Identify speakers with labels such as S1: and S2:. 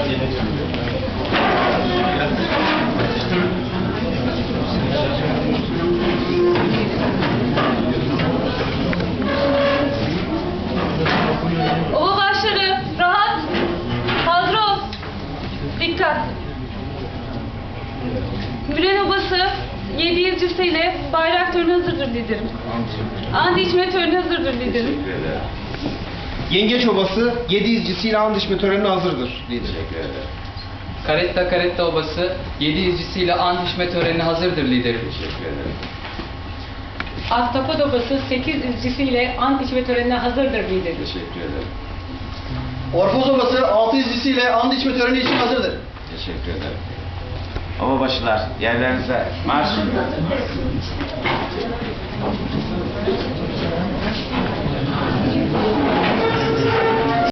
S1: Ulu başları rahat. Hazır. Dikkat. Müren obası 7 yıl cüsseyle bayrak töreni hazırdır liderim. Ant içme töreni hazırdır liderim. Teşekkür
S2: ederim.
S3: Yengeç Obası 7 izcisiyle and içme törenine hazırdır. Lider.
S2: Teşekkür ederim.
S4: Karetta Karetta Obası 7 izcisiyle ant içme törenine hazırdır liderim.
S2: Teşekkür ederim.
S5: Ahtapot Obası 8 izcisiyle ant içme törenine hazırdır liderim.
S2: Teşekkür ederim.
S6: Orfoz Obası 6 izcisiyle and içme töreni için hazırdır.
S2: Teşekkür ederim. Obabaşılar yerlerinize marş.